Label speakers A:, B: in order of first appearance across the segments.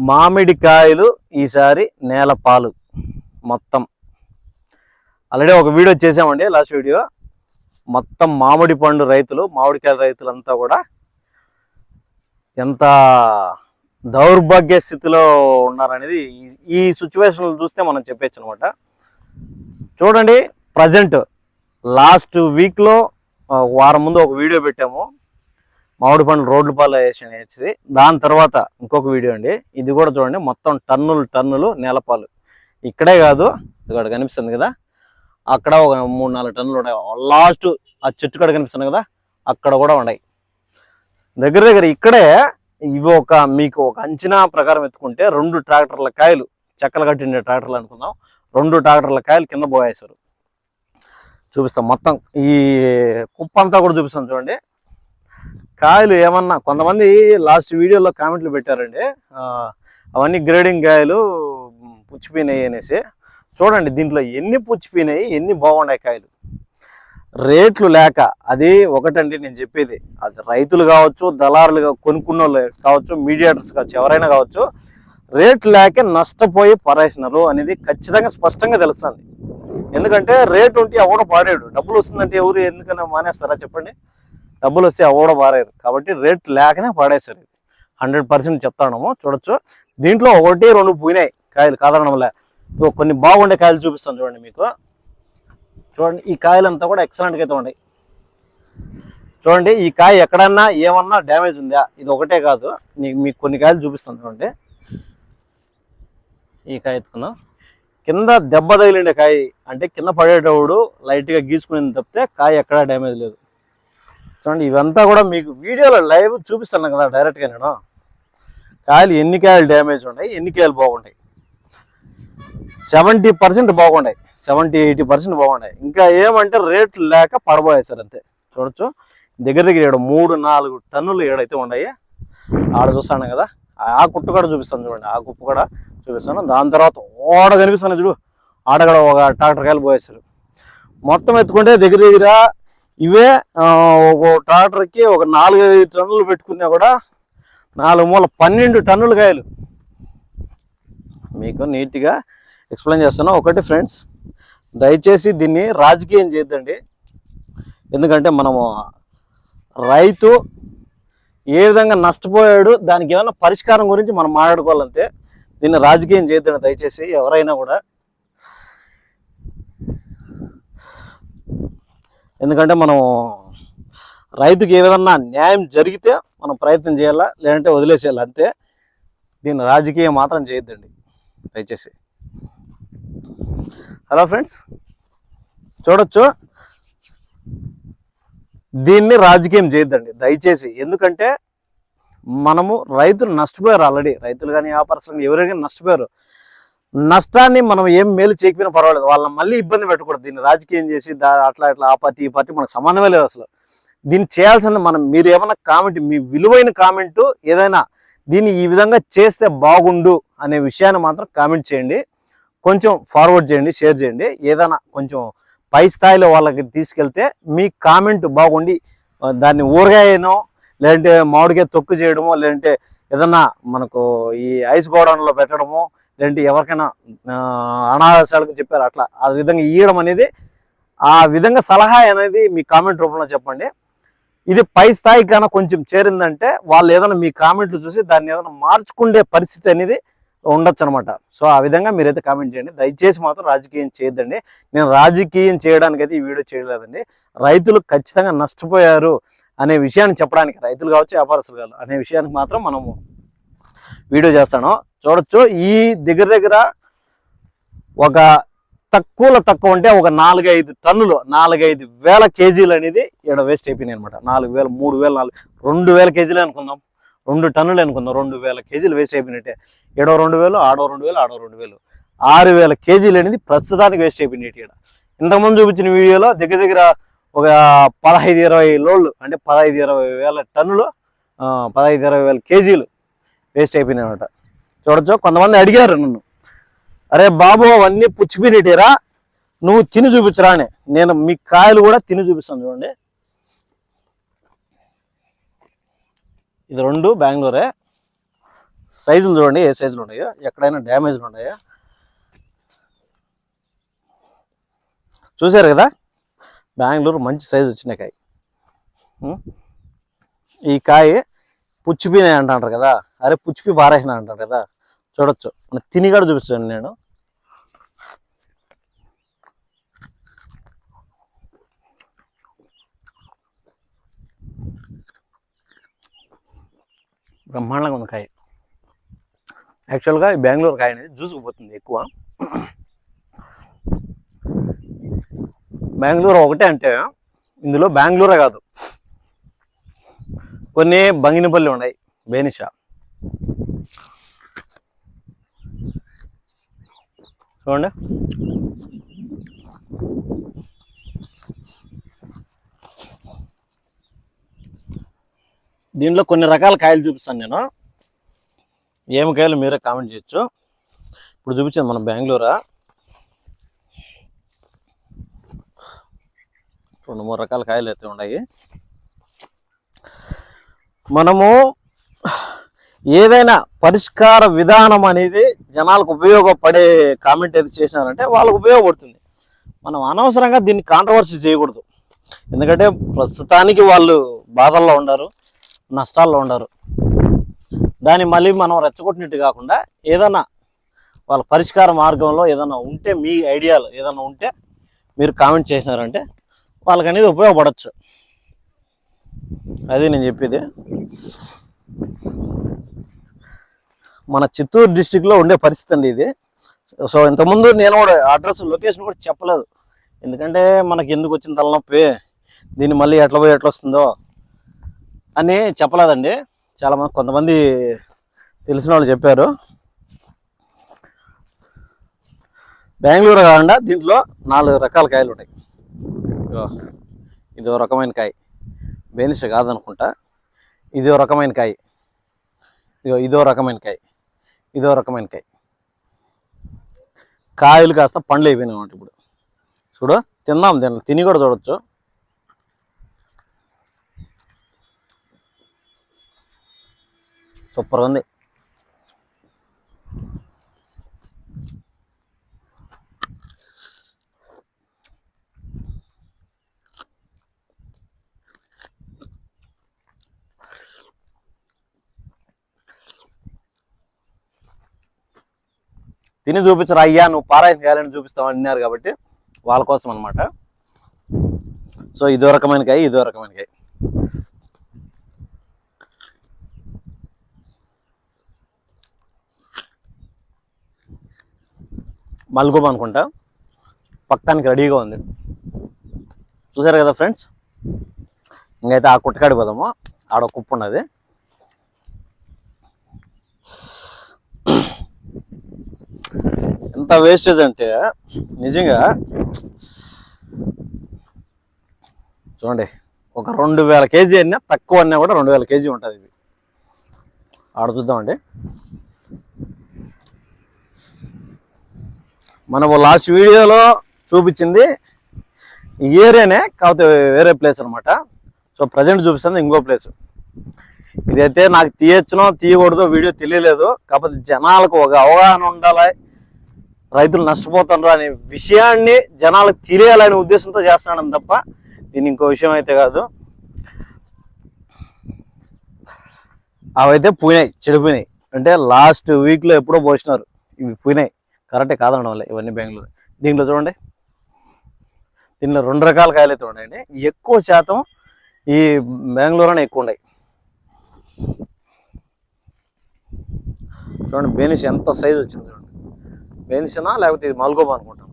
A: మామిడికాయలు ఈసారి నేల పాలు మొత్తం. ఆల్రెడీ ఒక వీడియో చేసామండి లాస్ట్ వీడియో. మొత్తం మామిడి పండు రైతులు మామిడికాయల రైతులంతా కూడా ఎంత దౌర్భాగ్య స్థితిలో ఉన్నారనేది ఈ- ఈ సిచ్యువేషన్లు చూస్తే మనం చెప్పచ్చు అనమాట చూడండి ప్రజెంట్ లాస్ట్ వీక్లో వారం ముందు ఒక వీడియో పెట్టాము. మామిడి పండ్లు రోడ్ల పాలు వేసి దాని తర్వాత ఇంకొక వీడియో అండి. ఇది కూడా చూడండి. మొత్తం టన్నులు టన్నులు నేలపాలు. ఇక్కడే కాదు ఇక్కడ కనిపిస్తుంది కదా. అక్కడ ఒక మూడు నాలుగు టన్నులు ఉన్నాయి. లాస్ట్ ఆ చెట్టు కాడ కనిపిస్తుంది కదా. అక్కడ కూడా ఉన్నాయి. దగ్గర దగ్గర ఇక్కడే ఇవి ఒక మీకు ఒక అంచనా ప్రకారం ఎత్తుకుంటే రెండు ట్రాక్టర్ల కాయలు చెక్కలు కట్టిండే ట్రాక్టర్లు అనుకుందాం. రెండు ట్రాక్టర్ల కాయలు కింద పోయేశారు. చూపిస్తాం మొత్తం. ఈ కుప్ప అంతా కూడా చూపిస్తాం చూడండి. కాయలు ఏమన్నా కొంతమంది లాస్ట్ వీడియోలో కామెంట్లు పెట్టారండి. అవన్నీ గ్రేడింగ్ కాయలు పుచ్చిపోయినాయి అనేసి. చూడండి దీంట్లో ఎన్ని పుచ్చిపోయినాయి ఎన్ని బాగున్నాయి కాయలు. రేట్లు లేక అది ఒకటండి నేను చెప్పేది. అది రైతులు కావచ్చు దళారులు కొనుక్కున్న వాళ్ళు కావచ్చు మీడియేటర్స్ కావచ్చు ఎవరైనా కావచ్చు రేట్లు లేక నష్టపోయి పరేసినారు అనేది ఖచ్చితంగా స్పష్టంగా తెలుస్తుంది. ఎందుకంటే రేట్ ఉంటే ఎవడో పాడాడు. డబ్బులు వస్తుందంటే ఎవరు ఎందుకన్నా మానేస్తారా చెప్పండి? డబ్బులు వస్తే అవ్వడం మారారు. కాబట్టి రేట్ లేకనే పాడేశారు హండ్రెడ్ పర్సెంట్ చెప్తాము చూడొచ్చు. దీంట్లో ఒకటి రెండు పోయినాయి కాయలు కాదనడంలే కొన్ని బాగుండే కాయలు చూపిస్తాను చూడండి మీకు. చూడండి ఈ కాయలంతా కూడా ఎక్సలెంట్గా అయితే ఉన్నాయి చూడండి ఈ కాయ ఎక్కడన్నా ఏమన్నా డ్యామేజ్ ఉందా? ఇది ఒకటే కాదు. మీకు కొన్ని కాయలు చూపిస్తాను చూడండి. ఈ కాయ ఎత్తుకున్నాం కింద దెబ్బ తగిలిండే కాయ అంటే కింద పడేటప్పుడు లైట్గా గీసుకునేది తప్పితే కాయ ఎక్కడా డ్యామేజ్ లేదు. చూడండి ఇవంతా కూడా మీకు వీడియోలో లైవ్ చూపిస్తాను కదా డైరెక్ట్గా నేను. కాయలు ఎన్ని కాయలు డ్యామేజ్ ఉన్నాయి ఎన్ని కాయలు బాగుంటాయి? సెవెంటీ పర్సెంట్ బాగుంటాయి. సెవెంటీ ఎయిటీ పర్సెంట్ బాగుంటాయి. ఇంకా ఏమంటే రేట్లు లేక పడబోయాయి సార్ అంతే. చూడొచ్చు. దగ్గర దగ్గర ఏడు మూడు నాలుగు టన్నులు ఏడైతే ఉన్నాయి. ఆడ చూస్తాను కదా. ఆ కుట్టు కూడా చూపిస్తాను చూడండి. ఆ కుప్పు కూడా చూపిస్తాను. దాని తర్వాత ఓడ కనిపిస్తాను చూడు. ఆడ కూడా ఒక ట్రాక్టర్ కాయలు పోయేసారు మొత్తం ఎత్తుకుంటే దగ్గర దగ్గర ఇవే ఒక ట్రాక్టర్కి ఒక నాలుగైదు టన్నులు పెట్టుకున్నా కూడా నాలుగు మూల పన్నెండు టన్నుల కాయలు. మీకు నీట్గా ఎక్స్ప్లెయిన్ చేస్తాను ఒకటి ఫ్రెండ్స్ దయచేసి దీన్ని రాజకీయం చేద్దండి ఎందుకంటే మనము రైతు ఏ విధంగా నష్టపోయాడు దానికి ఏమైనా పరిష్కారం గురించి మనం మాట్లాడుకోవాలంతే దీన్ని రాజకీయం చేయొద్దండి. దయచేసి ఎవరైనా కూడా ఎందుకంటే మనం రైతుకి ఏ విధంగా న్యాయం జరిగితే మనం ప్రయత్నం చేయాలా? లేదంటే వదిలేసేయాలి? అంతే. దీన్ని రాజకీయం మాత్రం చేయొద్దండి. దయచేసి. Hello friends. చూడొచ్చు. దీన్ని రాజకీయం చేయొద్దండి. దయచేసి. ఎందుకంటే మనము రైతులు నష్టపోయారు ఆల్రెడీ. రైతులు కానీ వ్యాపారస్తులు కానీ ఎవరైనా నష్టపోయారు. నష్టాన్ని మనం ఏం మేలు చేయకపోయినా పర్వాలేదు. వాళ్ళని మళ్ళీ ఇబ్బంది పెట్టకూడదు. దీన్ని రాజకీయం చేసి దా అట్లా ఇట్లా ఆ పార్టీ ఈ పార్టీ మనకు సంబంధమే లేదు అసలు. దీన్ని చేయాల్సింది మనం మీరు ఏమైనా కామెంట్ మీ విలువైన కామెంట్ ఏదైనా దీన్ని ఈ విధంగా చేస్తే బాగుండు అనే విషయాన్ని మాత్రం కామెంట్ చేయండి. కొంచెం ఫార్వర్డ్ చేయండి షేర్ చేయండి. ఏదైనా కొంచెం పై స్థాయిలో వాళ్ళకి తీసుకెళ్తే మీ కామెంట్ బాగుండి దాన్ని ఊరగాయనో లేదంటే మామిడికాయ తొక్కు చేయడమో లేదంటే ఏదన్నా మనకు ఈ ఐస్ గోడౌన్లో పెట్టడమో లేదంటే ఎవరికైనా ఆ, చెప్పారు అట్లా. ఆ విధంగా ఇవ్వడం అనేది ఆ విధంగా సలహా అనేది మీ కామెంట్ రూపంలో చెప్పండి. ఇది పై స్థాయికి కన్నా కొంచెం చేరిందంటే వాళ్ళు ఏదైనా మీ కామెంట్లు చూసి దాన్ని ఏదైనా మార్చుకునే పరిస్థితి అనేది ఉండొచ్చు అనమాట సో ఆ విధంగా మీరైతే కామెంట్ చేయండి. దయచేసి మాత్రం రాజకీయం చేయొద్దండి. నేను రాజకీయం చేయడానికి అయితే ఈ వీడియో చేయలేదండి. రైతులు ఖచ్చితంగా నష్టపోయారు అనే విషయాన్ని చెప్పడానికి రైతులు కావచ్చు వ్యాపారస్తులు కావచ్చు అనే విషయానికి మాత్రం మనము వీడియో చేస్తాను. చూడొచ్చు. ఈ దగ్గర దగ్గర ఒక తక్కువలో తక్కువ అంటే ఒక నాలుగైదు టన్నులు నాలుగైదు వేల కేజీలు అనేది ఇక్కడ వేస్ట్ అయిపోయినాయి అనమాట నాలుగు వేలు మూడు వేలు నాలుగు రెండు వేల కేజీలు అనుకుందాం. రెండు టన్నులు అనుకుందాం. రెండు వేల కేజీలు వేస్ట్ అయిపోయినట్టే. ఏడో రెండు వేలు ఆడో రెండు వేలు ఆడో రెండు వేలు. ఆరు వేల కేజీలు అనేది ప్రస్తుతానికి వేస్ట్ అయిపోయినాయి ఇక్కడ ఇంతకుముందు చూపించిన వీడియోలో దగ్గర దగ్గర ఒక పదహైదు ఇరవై లోళ్ళు అంటే పదహైదు ఇరవై వేల టన్నులు పదహైదు ఇరవై వేల కేజీలు వేస్ట్ అయిపోయినాయి అనమాట చూడొచ్చు కొంతమంది అడిగారు నన్ను. అరే బాబు అవన్నీ పుచ్చిపోయినట్టేరా? నువ్వు తిని చూపించరా అని. నేను మీ కాయలు కూడా తిని చూపిస్తాను చూడండి. ఇది రెండు బెంగళూరే. సైజులు చూడండి ఏ సైజులు ఉన్నాయో ఎక్కడైనా డ్యామేజ్లు ఉన్నాయో? చూసారు కదా? బెంగళూరు మంచి సైజు వచ్చిన కాయ ఈ కాయ పుచ్చిపోయినాయి అంటారు కదా? అరే పుచ్చిపి పారేసిన అంటారు కదా. చూడొచ్చు. తిని కూడా చూపిస్తాను నేను. బ్రహ్మాండంగా ఉంది కాయ. యాక్చువల్గా ఈ బెంగళూరు కాయ అనేది జ్యూస్కి పోతుంది ఎక్కువ. బెంగళూరు ఒకటే అంటే ఇందులో బెంగళూరే కాదు. కొన్ని బంగినపల్లి ఉన్నాయి. బేనిషా. చూడండి. దీంట్లో కొన్ని రకాల కాయలు చూపిస్తాను నేను. ఏమి కాయలు మీరే కామెంట్ చేయొచ్చు. ఇప్పుడు చూపించింది మన బెంగళూరా. రెండు మూడు రకాల కాయలు అయితే ఉన్నాయి. మనము ఏదైనా పరిష్కార విధానం అనేది జనాలకు ఉపయోగపడే కామెంట్ ఏది చేసినారంటే వాళ్ళకు ఉపయోగపడుతుంది. మనం అనవసరంగా దీన్ని కాంట్రవర్సీ చేయకూడదు. ఎందుకంటే ప్రస్తుతానికి వాళ్ళు బాధల్లో ఉండరు నష్టాల్లో ఉండరు దాన్ని మళ్ళీ మనం రెచ్చగొట్టినట్టు కాకుండా ఏదైనా వాళ్ళ పరిష్కార మార్గంలో ఏదైనా ఉంటే మీ ఐడియాలు ఏదైనా ఉంటే మీరు కామెంట్ చేసినారంటే వాళ్ళకి అనేది ఉపయోగపడవచ్చు అది నేను చెప్పేది. మన చిత్తూరు డిస్టిక్లో ఉండే పరిస్థితి అండి ఇది. సో ఇంతకుముందు నేను కూడా అడ్రస్ లొకేషన్ కూడా చెప్పలేదు. ఎందుకంటే మనకి ఎందుకు వచ్చిన తలనొప్పి? దీన్ని మళ్ళీ ఎట్లా పోయి ఎట్లా వస్తుందో అని చెప్పలేదండి. చాలా మంది కొంతమంది తెలిసిన వాళ్ళు చెప్పారు. బెంగళూరు కాకుండా దీంట్లో నాలుగు రకాల కాయలు ఉన్నాయి ఇగో ఇదో రకమైన కాయ. బేనిష కాదనుకుంటా. ఇదో రకమైన కాయ. ఇదో ఇదో రకమైన కాయ. ఇదో రకమైన కాయ. కాయలు కాస్త పండ్లు అయిపోయినాయి అన్నమాట ఇప్పుడు. చూడు తిన్నాం తిన్నాం తిని కూడా చూడొచ్చు. సూపర్ ఉంది. తిని చూపించరు అయ్యా నువ్వు పారాయణ చేయాలని చూపిస్తావు అన్నారు కాబట్టి వాళ్ళ కోసం అనమాట సో ఇదో రకమైన కాయ ఇదో రకమైన కాయ. మల్గోబ్ అనుకుంటా. పక్కానికి రెడీగా ఉంది. చూసారు కదా ఫ్రెండ్స్? ఇంకైతే ఆ కుట్టకాడి పోదాము. ఆడ కుప్పు కుప్ప ఉన్నది. ఎంత వేస్టేజ్ అంటే నిజంగా చూడండి ఒక రెండు వేల కేజీ అయినా తక్కువ అన్నా కూడా రెండు వేల కేజీ ఉంటుంది ఇది. ఆడ చూద్దామండి. మనము లాస్ట్ వీడియోలో చూపించింది ఈ ఏరియానే కాకపోతే వేరే ప్లేస్ అనమాట సో ప్రజెంట్ చూపిస్తుంది ఇంకో ప్లేస్ ఇదైతే నాకు తీయచ్చునో తీయకూడదో వీడియో తెలియలేదు. కాకపోతే జనాలకు ఒక అవగాహన ఉండాలి. రైతులు నష్టపోతున్నారు అనే విషయాన్ని జనాలకు తెలియాలనే ఉద్దేశంతో చేస్తున్నాను తప్ప దీని ఇంకో విషయం అయితే కాదు. అవైతే పోయినాయి చెడిపోయినాయి. అంటే లాస్ట్ వీక్లో ఎప్పుడో పోసినారు. ఇవి పోయినాయి. కరెక్టే కాదనడం వల్ల ఇవన్నీ బెంగళూరు. దీంట్లో చూడండి. దీనిలో రెండు రకాల కాయలు అయితే ఉన్నాయండి. ఎక్కువ శాతం ఈ బెంగళూరునే ఎక్కువ ఉన్నాయి. చూడండి బెనిష్ ఎంత సైజ్ వచ్చింది చూడండి. బేనిషనా లేకపోతే ఇది మల్గోబా అనుకుంటాను.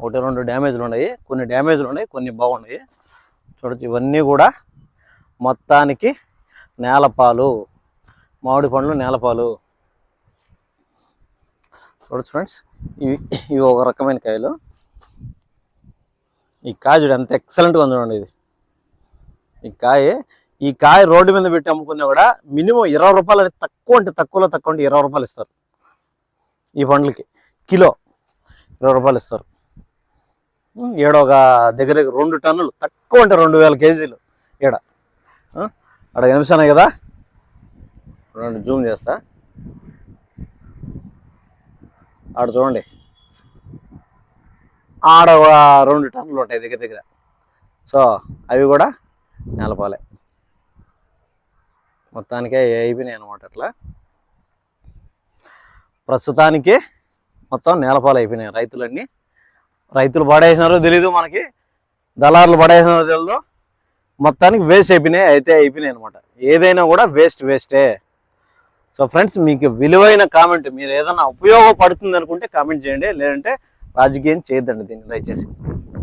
A: ఒకటి రెండు డ్యామేజ్లు ఉన్నాయి. కొన్ని డ్యామేజ్లు ఉన్నాయి కొన్ని బాగున్నాయి. చూడొచ్చు ఇవన్నీ కూడా మొత్తానికి నేలపాలు మామిడి పండ్లు నేలపాలు. చూడొచ్చు ఫ్రెండ్స్ ఇవి ఇవి ఒక రకమైన కాయలు. ఈ కాయ చూడు ఎంత ఎక్సలెంట్గా ఉంది చూడండి ఇది. ఈ కాయ ఈ కాయ రోడ్డు మీద పెట్టి అమ్ముకున్నా కూడా మినిమం ఇరవై రూపాయలు అనేది తక్కువ అంటే తక్కువలో తక్కువ అంటే ఇరవై రూపాయలు ఇస్తారు. ఈ పండ్లకి కిలో ఇరవై రూపాయలు ఇస్తారు. ఏడ ఒక దగ్గర దగ్గర రెండు టన్నులు తక్కువ అంటే రెండు వేల కేజీలు ఈడ. అక్కడ కనిపిస్తున్నాయి కదా? రెండు జూమ్ చేస్తా. ఆడ చూడండి. ఆడ ఒక రెండు టన్నులు ఉంటాయి దగ్గర దగ్గర. సో అవి కూడా నెలపాలే. మొత్తానికే అయిపోయినాయి అనమాట అట్లా. ప్రస్తుతానికి మొత్తం నేలపాలు అయిపోయినాయి రైతులన్నీ. రైతులు పడేసినారో తెలీదు మనకి. దళారులు పడేసినారో తెలీదు. మొత్తానికి వేస్ట్ అయిపోయినాయి అయితే అయిపోయినాయి అనమాట ఏదైనా కూడా వేస్ట్ వేస్టే సో ఫ్రెండ్స్ మీకు విలువైన కామెంట్ మీరు ఏదైనా ఉపయోగపడుతుంది అనుకుంటే కామెంట్ చేయండి. లేదంటే రాజకీయం చేయొద్దండి దీన్ని దయచేసి.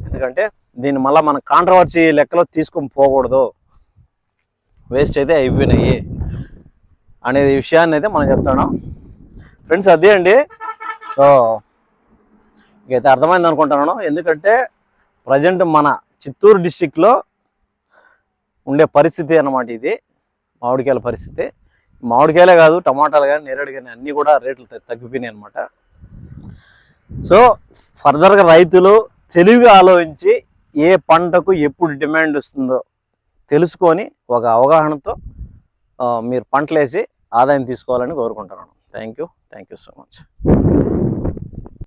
A: ఎందుకంటే దీన్ని మళ్ళీ మన కాంట్రవర్సీ లెక్కలో తీసుకొని పోకూడదు. వేస్ట్ అయితే అయిపోయినాయి అనే విషయాన్ని అయితే మనం చెప్తాను. ఫ్రెండ్స్ అదే అండి. సో ఇకైతే అర్థమైంది అనుకుంటున్నాను. ఎందుకంటే ప్రజెంట్ మన చిత్తూరు డిస్టిక్లో ఉండే పరిస్థితి అనమాట ఇది. మామిడికాయల పరిస్థితి. మామిడికాయలే కాదు టమాటాలు కానీ నేరేడు కానీ అన్నీ కూడా రేట్లు తగ్గిపోయినాయి అనమాట సో ఫర్దర్గా రైతులు తెలివిగా ఆలోచించి ఏ పంటకు ఎప్పుడు డిమాండ్ వస్తుందో తెలుసుకొని ఒక అవగాహనతో మీరు పంటలేసి ఆదాయం తీసుకోవాలని కోరుకుంటున్నాను. Thank you thank you so much